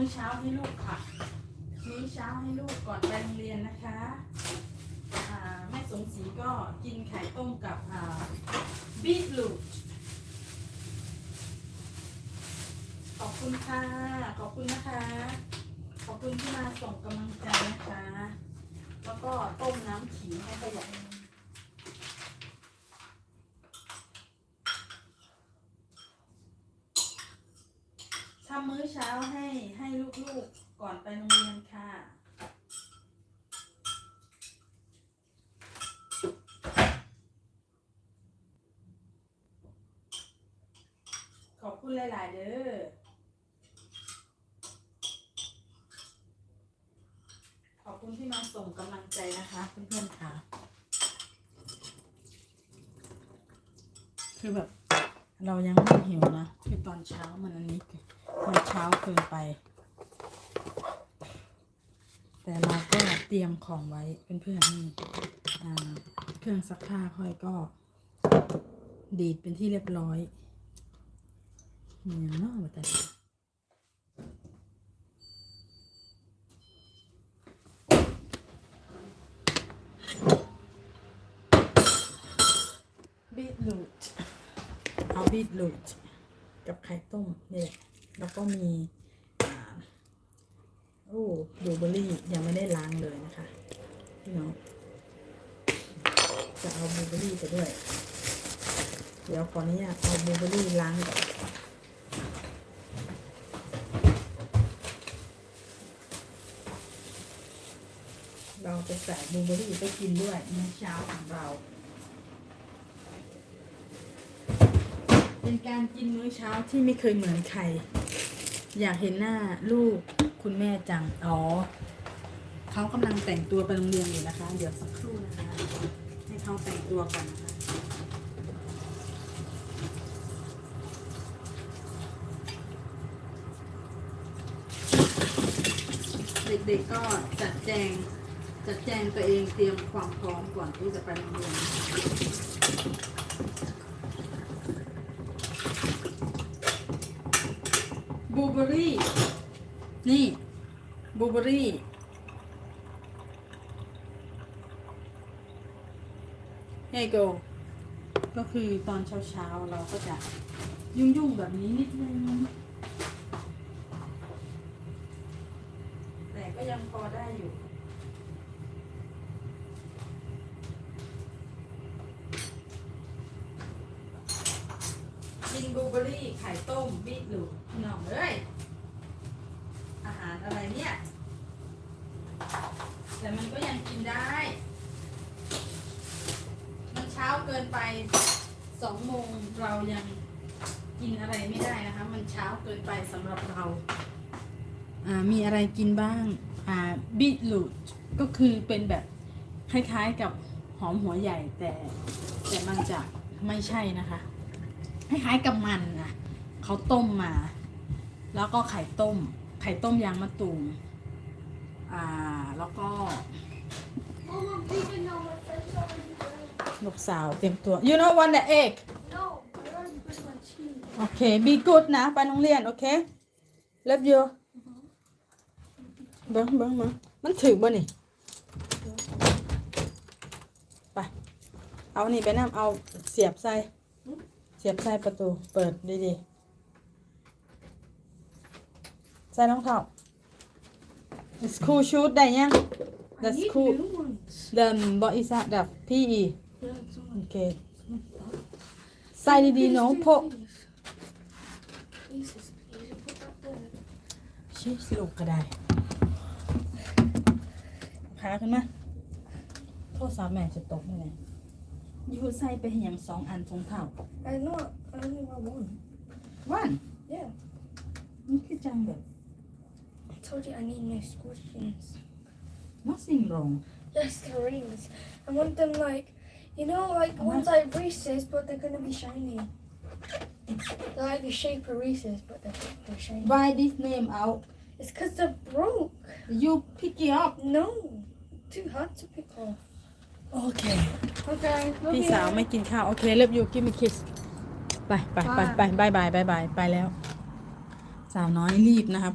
มื้อเช้าให้ลูกค่ะมื้อเช้าให้ลูกก่อนไปโรงเรียนนะคะแม่สมศรีก็กินไข่ต้มกับบีทรูทขอบคุณค่ะ ขอบคุณนะคะ ขอบคุณที่มาส่งกำลังใจนะคะ แล้วก็ต้มน้ำขิงให้ประหยัดทำมื้อเช้าให้ให้ลูกๆก่อนไปโรงเรียนค่ะ ขอบคุณหลาย ๆ เด้อ ขอบคุณที่มาส่งกำลังใจนะคะ เพื่อนๆค่ะ คือแบบ เรายังไม่หิวนะ คือตอนเช้ามันอันนี้ มันเช้าเกินไป แต่เราก็เตรียมของไว้เพื่อนๆนี่เครื่องซักผ้าค่อยก็ดีดเป็นที่เรียบร้อยมีอย่างนอกแต่บีทรูทเอาบีทรูทกับไข่ต้มนี่แหละ แล้วก็มีโอ้บลูเบอร์รี่ยังไม่ได้ล้างเลยนะคะพี่น้องจะเอาบลูเบอร์รี่ไปด้วย เดี๋ยวขออนุญาตเอาบลูเบอร์รี่ล้างก่อนเราจะใส่บลูเบอร์รี่ไปกินด้วยในเช้าของเรา เป็นการกินมื้อเช้าที่ไม่เคยเหมือนใคร อยากเห็นหน้าลูกคุณแม่จัง อ๋อ เขากำลังแต่งตัวไปโรงเรียนอยู่นะคะ เดี๋ยวสักครู่นะคะ ให้เขาแต่งตัวก่อนนะคะเด็กๆก็จัดแจงจัดแจงตัวเองเตรียมความพร้อมก่อนที่จะไปโรงเรียน บลู เบอร์รี่ นี่บลูเบอร์รี่เฮโกก็คือตอนเช้าๆ เราก็จะยุ่งๆ แบบนี้นิดนึง แต่ก็ยังพอได้อยู่กินบลูเบอร์รี่ไข่ต้มบีทรูทพี่น้องเอ้ย อาหารอะไรเนี่ย แต่มันก็ยังกินได้ มันเช้าเกินไปสองโมงเรายังกินอะไรไม่ได้นะคะ มันเช้าเกินไปสำหรับเรา อ่ามีอะไรกินบ้าง อ่าบีทรูทก็คือเป็นแบบคล้ายๆกับหอมหัวใหญ่แต่แต่มันจะไม่ใช่นะคะ คล้ายๆกับมันนะเขาต้มมา แล้วก็ไข่ต้ม ไข่ต้มยางมะตูม อ่า แล้วก็ลูกสาวเตรียมตัว you know want the egg No, I already put my cheese. โอเค be good นะ ไปโรงเรียน โอเค love you เบิ้งเบิ้งเบิ้งมันถือบ่นี่ ไป เอานี่ไปน้ำเอาเสียบใส่ เสียบใส่ประตู เปิดดีๆ ใส่รองเท้า school shoot ได้ยัง I That's need cool. new ones. the บออิสระดับ PE Yeah, it's โอ on. เคใส่ดีๆน้องพก Jesus, please, put that there. ชิสลูกก็ได้ขาขึ้นมาโทษสาวแม่จะตกนี่ไงยูใส่ไปให้อย่างสองอันทรงเท่า I know, I only want one. วัน Yeah, นี่คือจังแบบ I told you I need new squishies. nothing wrong Yes, the rings. I want them like, you know, like Uh-huh. ones like Reese's, but they're gonna be shiny. They're like the shape of Reese's, but they're, they're shiny. why this name out It's because they're broke. you pick it up No, too hard to pick off. โอเค Okay, love พี่ you. สาวไม่กินข้าว โอเคเลิฟยูกิมมิคิสไปไปไปไปบายบายบายบายไปแล้ว สาวน้อยรีบนะคะ